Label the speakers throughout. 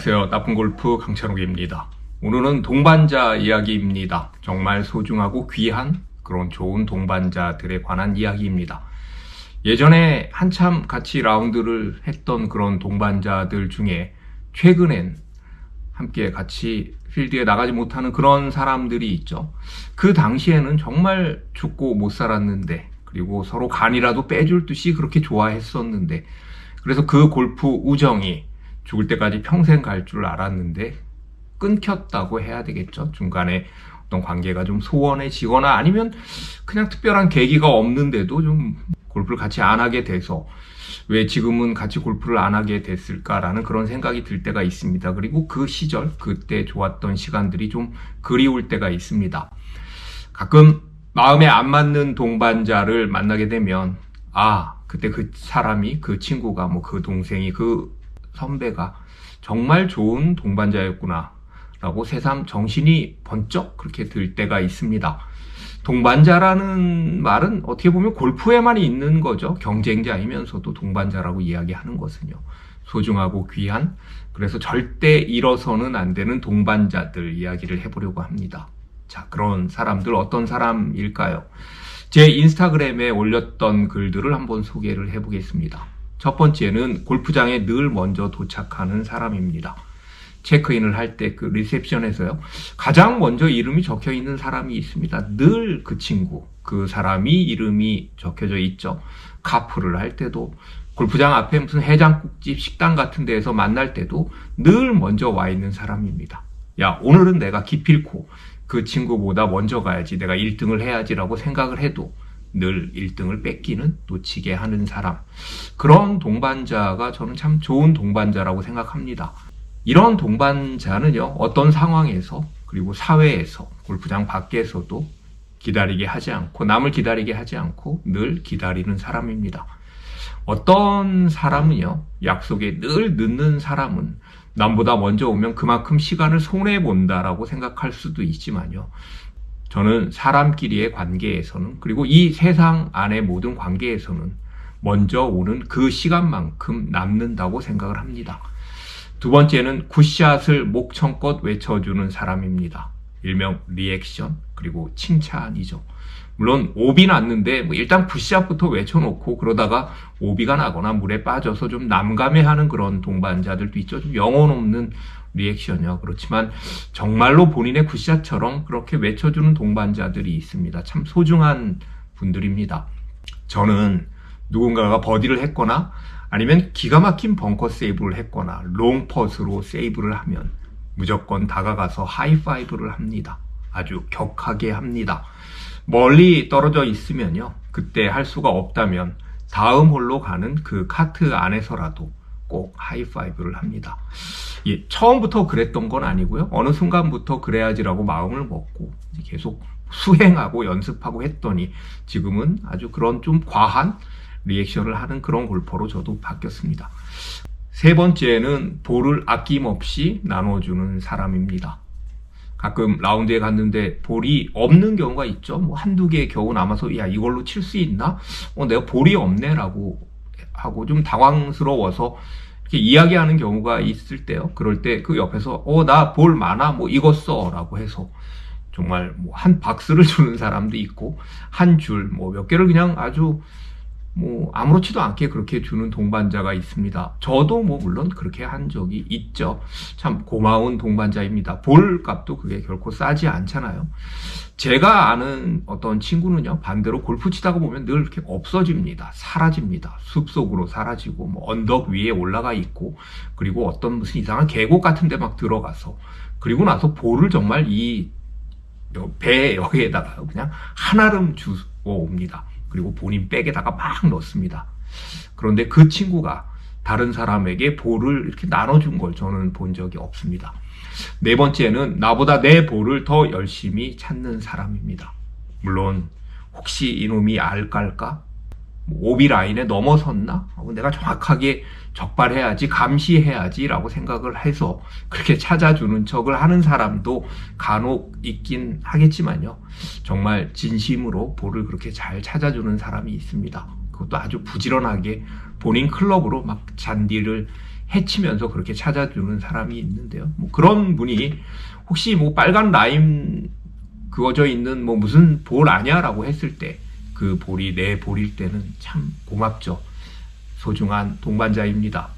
Speaker 1: 안녕하세요. 나쁜 골프 강찬욱입니다. 오늘은 동반자 이야기입니다. 정말 소중하고 귀한 그런 좋은 동반자들에 관한 이야기입니다. 예전에 한참 같이 라운드를 했던 그런 동반자들 중에 최근엔 함께 같이 필드에 나가지 못하는 그런 사람들이 있죠. 그 당시에는 정말 죽고 못 살았는데, 그리고 서로 간이라도 빼줄 듯이 그렇게 좋아했었는데, 그래서 그 골프 우정이 죽을 때까지 평생 갈 줄 알았는데, 끊겼다고 해야 되겠죠. 중간에 어떤 관계가 좀 소원해지거나 아니면 그냥 특별한 계기가 없는데도 좀 골프를 같이 안 하게 돼서 왜 지금은 같이 골프를 안 하게 됐을까라는 그런 생각이 들 때가 있습니다. 그리고 그 시절, 그때 좋았던 시간들이 좀 그리울 때가 있습니다. 가끔 마음에 안 맞는 동반자를 만나게 되면, 아, 그때 그 사람이, 그 친구가, 뭐 그 동생이, 그 선배가 정말 좋은 동반자였구나. 라고 새삼 정신이 번쩍 그렇게 들 때가 있습니다. 동반자라는 말은 어떻게 보면 골프에만 있는 거죠. 경쟁자이면서도 동반자라고 이야기하는 것은요. 소중하고 귀한, 그래서 절대 잃어서는 안 되는 동반자들 이야기를 해보려고 합니다. 자, 그런 사람들 어떤 사람일까요? 제 인스타그램에 올렸던 글들을 한번 소개를 해보겠습니다. 첫 번째는 골프장에 늘 먼저 도착하는 사람입니다. 체크인을 할 때 그 리셉션에서요. 가장 먼저 이름이 적혀 있는 사람이 있습니다. 늘 그 친구, 그 사람이 이름이 적혀져 있죠. 카풀을 할 때도 골프장 앞에 무슨 해장국집 식당 같은 데에서 만날 때도 늘 먼저 와 있는 사람입니다. 야, 오늘은 내가 기필코 그 친구보다 먼저 가야지, 내가 1등을 해야지라고 생각을 해도 늘 1등을 뺏기는 놓치게 하는 사람. 그런 동반자가 저는 참 좋은 동반자라고 생각합니다. 이런 동반자는요, 어떤 상황에서, 그리고 사회에서, 골프장 밖에서도 기다리게 하지 않고, 남을 기다리게 하지 않고, 늘 기다리는 사람입니다. 어떤 사람은요, 약속에 늘 늦는 사람은 남보다 먼저 오면 그만큼 시간을 손해 본다라고 생각할 수도 있지만요. 저는 사람끼리의 관계에서는, 그리고 이 세상 안의 모든 관계에서는 먼저 오는 그 시간만큼 남는다고 생각을 합니다. 두 번째는 굿샷을 목청껏 외쳐주는 사람입니다. 일명 리액션 그리고 칭찬이죠. 물론 오비 났는데 뭐 일단 굿샷부터 외쳐놓고 그러다가 오비가 나거나 물에 빠져서 좀 남감해하는 그런 동반자들도 있죠. 좀 영혼 없는 리액션이요. 그렇지만 정말로 본인의 굿샷처럼 그렇게 외쳐주는 동반자들이 있습니다. 참 소중한 분들입니다. 저는 누군가가 버디를 했거나 아니면 기가 막힌 벙커 세이브를 했거나 롱퍼스로 세이브를 하면 무조건 다가가서 하이파이브를 합니다. 아주 격하게 합니다. 멀리 떨어져 있으면요. 그때 할 수가 없다면 다음 홀로 가는 그 카트 안에서라도 꼭 하이파이브를 합니다. 예, 처음부터 그랬던 건 아니고요. 어느 순간부터 그래야지라고 마음을 먹고 계속 수행하고 연습하고 했더니 지금은 아주 그런 좀 과한 리액션을 하는 그런 골퍼로 저도 바뀌었습니다. 세 번째는 볼을 아낌없이 나눠주는 사람입니다. 가끔 라운드에 갔는데 볼이 없는 경우가 있죠. 뭐 한두 개 겨우 남아서 야 이걸로 칠 수 있나? 어 내가 볼이 없네라고 하고 좀 당황스러워서 이렇게 이야기하는 경우가 있을 때요. 그럴 때 그 옆에서 어 나 볼 많아 뭐 이거 써라고 해서 정말 뭐 한 박스를 주는 사람도 있고 한 줄 뭐 몇 개를 그냥 아주 뭐 아무렇지도 않게 그렇게 주는 동반자가 있습니다. 저도 뭐 물론 그렇게 한 적이 있죠. 참 고마운 동반자입니다. 볼 값도 그게 결코 싸지 않잖아요. 제가 아는 어떤 친구는요 반대로 골프 치다가 보면 늘 이렇게 없어집니다. 사라집니다. 숲속으로 사라지고 뭐 언덕 위에 올라가 있고 그리고 어떤 무슨 이상한 계곡 같은 데 막 들어가서 그리고 나서 볼을 정말 이 배 여기에다가 그냥 한아름 주워 옵니다. 그리고 본인 백에다가 막 넣습니다. 그런데 그 친구가 다른 사람에게 볼을 이렇게 나눠준 걸 저는 본 적이 없습니다. 네 번째는 나보다 내 볼을 더 열심히 찾는 사람입니다. 물론 혹시 이놈이 알깔까? 뭐 오비 라인에 넘어섰나? 내가 정확하게 적발해야지, 감시해야지 라고 생각을 해서 그렇게 찾아주는 척을 하는 사람도 간혹 있긴 하겠지만요. 정말 진심으로 볼을 그렇게 잘 찾아주는 사람이 있습니다. 그것도 아주 부지런하게 본인 클럽으로 막 잔디를 해치면서 그렇게 찾아주는 사람이 있는데요. 뭐 그런 분이 혹시 뭐 빨간 라임 그어져 있는 뭐 무슨 볼 아냐라고 했을 때 그 볼이 내 볼일 때는 참 고맙죠. 소중한 동반자입니다.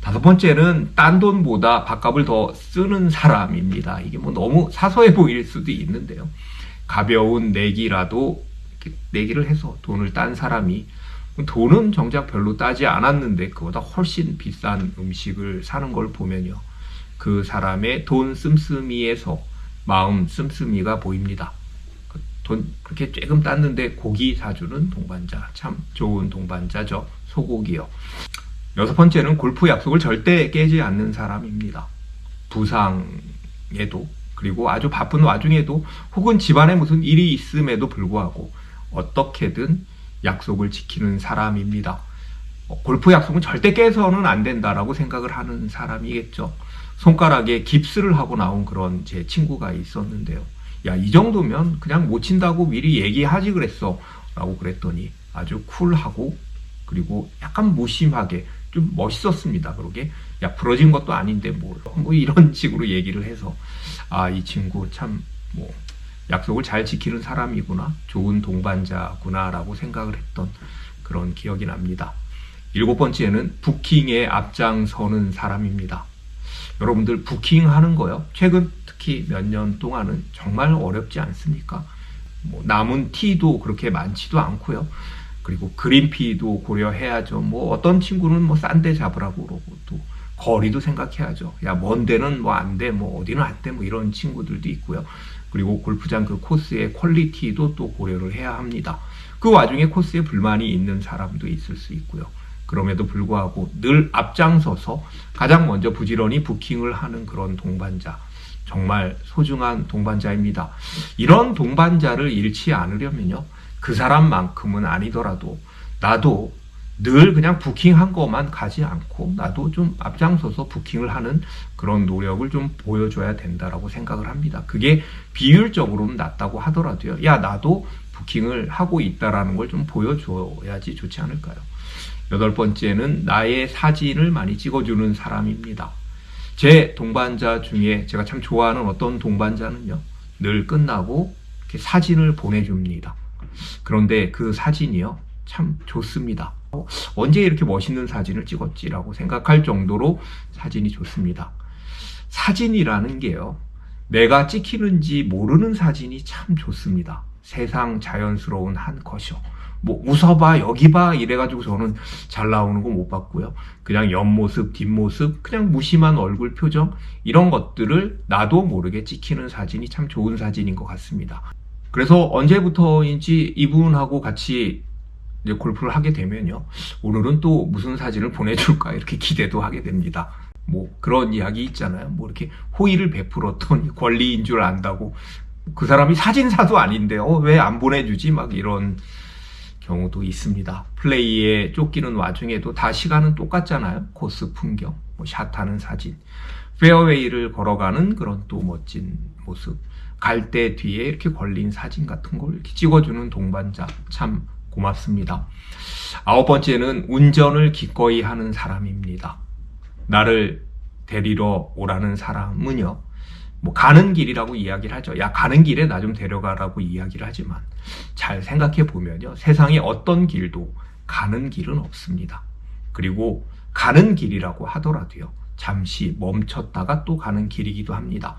Speaker 1: 다섯 번째는 딴 돈보다 밥값을 더 쓰는 사람입니다. 이게 뭐 너무 사소해 보일 수도 있는데요. 가벼운 내기라도 내기를 해서 돈을 딴 사람이 돈은 정작 별로 따지 않았는데 그보다 훨씬 비싼 음식을 사는 걸 보면요. 그 사람의 돈 씀씀이에서 마음 씀씀이가 보입니다. 그돈 그렇게 조금 땄는데 고기 사주는 동반자. 참 좋은 동반자죠. 소고기요. 여섯 번째는 골프 약속을 절대 깨지 않는 사람입니다. 부상에도 그리고 아주 바쁜 와중에도 혹은 집안에 무슨 일이 있음에도 불구하고 어떻게든 약속을 지키는 사람입니다. 어, 골프 약속은 절대 깨서는 안 된다라고 생각을 하는 사람이겠죠. 손가락에 깁스를 하고 나온 그런 제 친구가 있었는데요. 야, 이 정도면 그냥 못 친다고 미리 얘기하지 그랬어. 라고 그랬더니 아주 쿨하고 그리고 약간 무심하게 좀 멋있었습니다. 그러게 야 부러진 것도 아닌데 뭐, 뭐 이런 식으로 얘기를 해서 아 이 친구 참 뭐 약속을 잘 지키는 사람이구나 좋은 동반자구나라고 생각을 했던 그런 기억이 납니다. 일곱 번째는 부킹에 앞장서는 사람입니다. 여러분들 부킹하는 거요. 최근 특히 몇 년 동안은 정말 어렵지 않습니까? 뭐 남은 티도 그렇게 많지도 않고요. 그리고 그린피도 고려해야죠. 뭐 어떤 친구는 뭐 싼 데 잡으라고 그러고 또 거리도 생각해야죠. 야, 먼 데는 뭐 안 돼, 뭐 어디는 안 돼, 뭐 이런 친구들도 있고요. 그리고 골프장 그 코스의 퀄리티도 또 고려를 해야 합니다. 그 와중에 코스에 불만이 있는 사람도 있을 수 있고요. 그럼에도 불구하고 늘 앞장서서 가장 먼저 부지런히 부킹을 하는 그런 동반자. 정말 소중한 동반자입니다. 이런 동반자를 잃지 않으려면요. 그 사람만큼은 아니더라도 나도 늘 그냥 부킹한 것만 가지 않고 나도 좀 앞장서서 부킹을 하는 그런 노력을 좀 보여줘야 된다라고 생각을 합니다. 그게 비율적으로는 낫다고 하더라도요. 야, 나도 부킹을 하고 있다라는 걸 좀 보여줘야지 좋지 않을까요? 여덟 번째는 나의 사진을 많이 찍어주는 사람입니다. 제 동반자 중에 제가 참 좋아하는 어떤 동반자는요, 늘 끝나고 사진을 보내줍니다. 그런데 그 사진이요, 참 좋습니다. 어, 언제 이렇게 멋있는 사진을 찍었지라고 생각할 정도로 사진이 좋습니다. 사진이라는 게요, 내가 찍히는지 모르는 사진이 참 좋습니다. 세상 자연스러운 한 컷이요. 뭐 웃어봐 여기 봐 이래가지고 저는 잘 나오는 거 못 봤고요. 그냥 옆모습 뒷모습 그냥 무심한 얼굴 표정 이런 것들을 나도 모르게 찍히는 사진이 참 좋은 사진인 것 같습니다. 그래서 언제부터인지 이분하고 같이 이제 골프를 하게 되면요. 오늘은 또 무슨 사진을 보내줄까 이렇게 기대도 하게 됩니다. 뭐 그런 이야기 있잖아요. 뭐 이렇게 호의를 베풀었던 권리인 줄 안다고 그 사람이 사진사도 아닌데 어, 왜 안 보내주지 막 이런 경우도 있습니다. 플레이에 쫓기는 와중에도 다 시간은 똑같잖아요. 코스 풍경, 뭐 샷하는 사진, 페어웨이를 걸어가는 그런 또 멋진 모습, 갈때 뒤에 이렇게 걸린 사진 같은 걸 이렇게 찍어주는 동반자 참 고맙습니다. 아홉 번째는 운전을 기꺼이 하는 사람입니다. 나를 데리러 오라는 사람은요. 뭐 가는 길이라고 이야기를 하죠. 야 가는 길에 나 좀 데려가라고 이야기를 하지만 잘 생각해 보면요. 세상에 어떤 길도 가는 길은 없습니다. 그리고 가는 길이라고 하더라도요. 잠시 멈췄다가 또 가는 길이기도 합니다.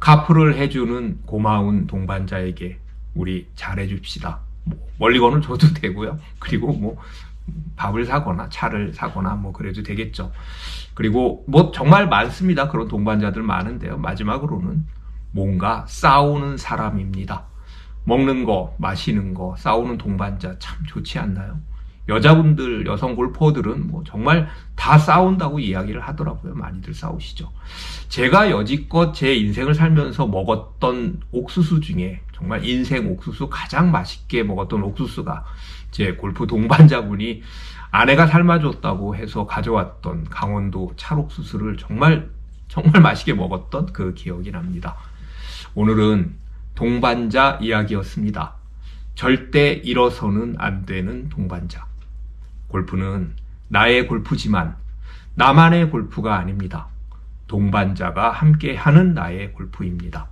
Speaker 1: 카풀을 해주는 고마운 동반자에게 우리 잘해줍시다. 뭐 멀리 거는 줘도 되고요. 그리고 뭐 밥을 사거나 차를 사거나 뭐 그래도 되겠죠. 그리고 뭐 정말 많습니다. 그런 동반자들 많은데요. 마지막으로는 뭔가 싸우는 사람입니다. 먹는 거, 마시는 거, 싸우는 동반자 참 좋지 않나요? 여자분들, 여성 골퍼들은 뭐 정말 다 싸운다고 이야기를 하더라고요. 많이들 싸우시죠. 제가 여지껏 제 인생을 살면서 먹었던 옥수수 중에 정말 인생 옥수수 가장 맛있게 먹었던 옥수수가 제 골프 동반자분이 아내가 삶아줬다고 해서 가져왔던 강원도 찰옥수수를 정말 정말 맛있게 먹었던 그 기억이 납니다. 오늘은 동반자 이야기였습니다. 절대 잃어서는 안 되는 동반자. 골프는 나의 골프지만 나만의 골프가 아닙니다. 동반자가 함께 하는 나의 골프입니다.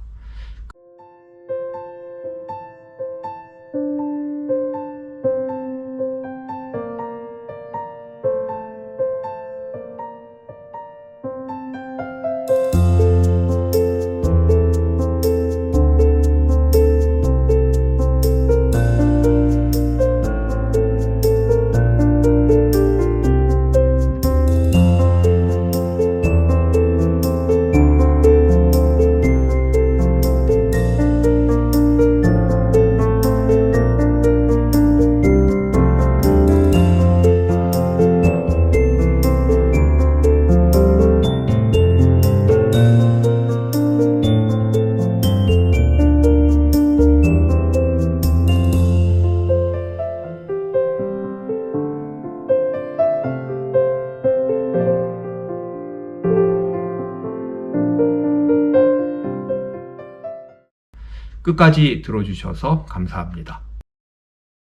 Speaker 1: 끝까지 들어주셔서 감사합니다.